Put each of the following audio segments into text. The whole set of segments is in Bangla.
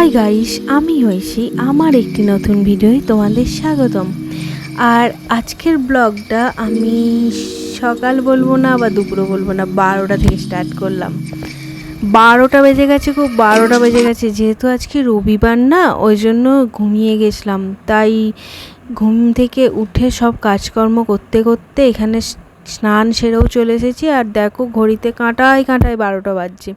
হাই গাইস আমি হয়েছি আমার একটি নতুন ভিডিওয় তোমাদের স্বাগতম। আর আজকের ব্লগটা আমি সকাল বলব না বা দুপুরও বলব না, বারোটা থেকে স্টার্ট করলাম। বারোটা বেজে গেছে খুব বারোটা বেজে গেছে। যেহেতু আজকে রবিবার না, ওই জন্য ঘুমিয়ে গেছিলাম। তাই ঘুম থেকে উঠে সব কাজকর্ম করতে করতে এখানে স্নান সেরেও চলে এসেছি। আর দেখো, ঘড়িতে কাঁটায় কাঁটায় বারোটা বাজছে।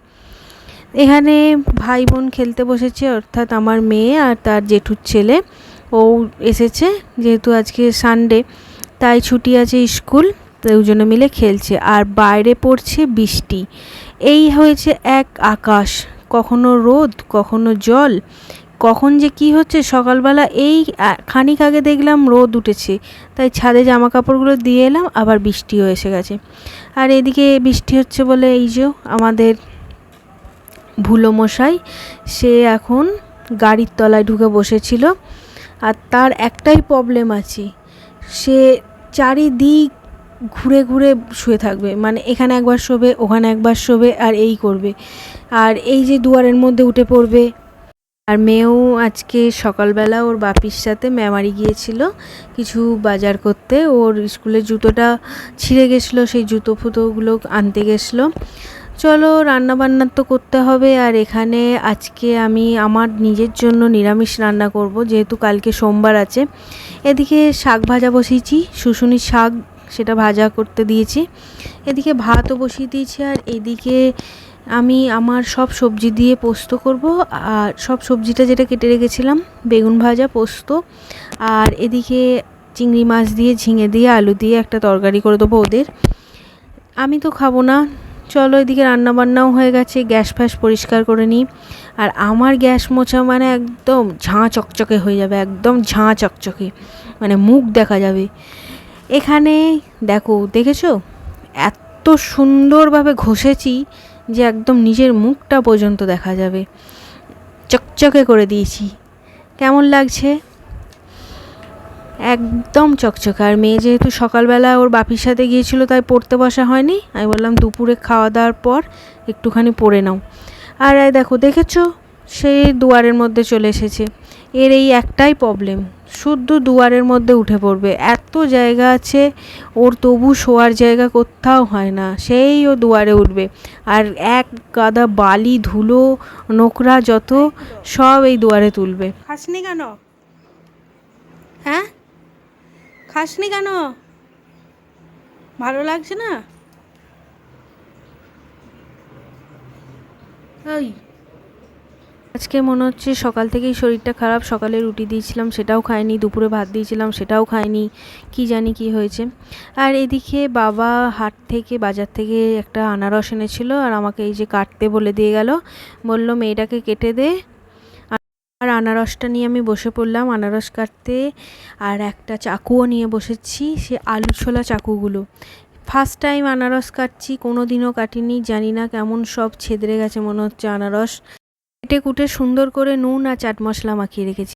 এখানে ভাই বোন খেলতে বসেছে, অর্থাৎ আমার মেয়ে আর তার জেঠুর ছেলে। ও এসেছে, যেহেতু আজকে সানডে তাই ছুটি আছে স্কুল দুজনে মিলে খেলছে। আর বাইরে পড়ছে বৃষ্টি। এই হয়েছে এক আকাশ। কখনো রোদ, কখনো জল। কখন যে কি হচ্ছে, সকালবেলা এই খানিক আগে দেখলাম রোদ উঠেছে। তাই ছাদে জামা কাপড়গুলো দিয়ে এলাম, আবার বৃষ্টিও এসে গেছে। আর এদিকে বৃষ্টি হচ্ছে বলে এই যে আমাদের ভুলো মশাই সে এখন গাড়ির তলায় ঢুকে বসেছিল আর তার একটাই প্রবলেম আছে, সে চারিদিক ঘুরে ঘুরে শুয়ে থাকবে। মানে এখানে একবার শোবে, ওখানে একবার শোবে আর এই করবে। আর এই যে দুয়ারের মধ্যে উঠে পড়বে, আর মেয়েও আজকে সকালবেলা ওর বাপির সাথে মেমারি গিয়েছিল কিছু বাজার করতে। ওর স্কুলের জুতোটা ছিঁড়ে গেছিল, সেই জুতো ফুতোগুলো আনতে গেছিল। চলো রান্না বান্না তো করতে হবে আর এখানে আজকে আমি আমার নিজের জন্য নিরামিষ রান্না করব, যেহেতু কালকে সোমবার আছে। এদিকে শাক ভাজা বসিয়েছি, শুশুনির শাক সেটা ভাজা করতে দিয়েছি। এদিকে ভাতও বসিয়ে দিয়েছি আর এদিকে আমি আমার সব সবজি দিয়ে পোস্ত করব আর সব সবজিটা যেটা কেটে রেখেছিলাম, বেগুন ভাজা, পোস্ত আর এদিকে চিংড়ি মাছ দিয়ে, ঝিঙে দিয়ে, আলু দিয়ে একটা তরকারি করে দেবো ওদের। আমি তো খাব না। চলো এদিকে রান্না বান্নাও হয়ে গেছে, গ্যাস ফ্যাস পরিষ্কার করে নিই। আর আমার গ্যাস মোছা মানে একদম ঝাঁ চকচকে হয়ে যাবে, একদম ঝাঁ চকচকে মানে মুখ দেখা যাবে। এখানে দেখো, দেখেছ? এত সুন্দরভাবে ঘষেছি যে একদম নিজের মুখটা পর্যন্ত দেখা যাবে। চকচকে করে দিয়েছি। কেমন লাগছে? একদম চকচকে। আর মেয়ে যেহেতু সকালবেলা ওর বাপির সাথে গিয়েছিল তাই পড়তে বসা হয়নি। আমি বললাম দুপুরে খাওয়া দাওয়ার পর একটুখানি পড়ে নাও। আর এই দেখো দেখেছ? সে দুয়ারের মধ্যে চলে এসেছে। এর এই একটাই প্রবলেম শুদ্ধ দুয়ারের মধ্যে উঠে পড়বে। এত জায়গা আছে ওর তবু শোয়ার জায়গা কোথাও হয় না। সেই ও দুয়ারে উঠবে। আর এক গাদা বালি ধুলো নোকরা যত সব এই দুয়ারে তুলবে। খাসনি কেন? হ্যাঁ? খাসনি কেন? ভালো লাগছে না? ওই আজকে মনে হচ্ছে সকাল থেকেই শরীরটা খারাপ, সকালে রুটি দিয়েছিলাম, সেটাও খায়নি দুপুরে ভাত দিয়েছিলাম, সেটাও খায়নি কি জানি কি হয়েছে। আর এদিকে বাবা হাট থেকে, বাজার থেকে একটা আনারস এনেছিল, আর আমাকে এই যে কাটতে বলে দিয়ে গেল, বলল, মেয়েটাকে কেটে দে আর আনারসটা নিয়ে আমি বসে পড়লাম, আনারস কাটতে। আর একটা চাকুও নিয়ে বসেছি, সে আলু ছোলা চাকুগুলো। ফার্স্ট টাইম আনারস কাটছি কোনো দিনও কাটিনি, জানি না কেমন সব ছেদরে গেছে মনে হচ্ছে আনারস। কেটে কুটে সুন্দর করে নুন আর চাট মশলা মাখিয়ে রেখেছি।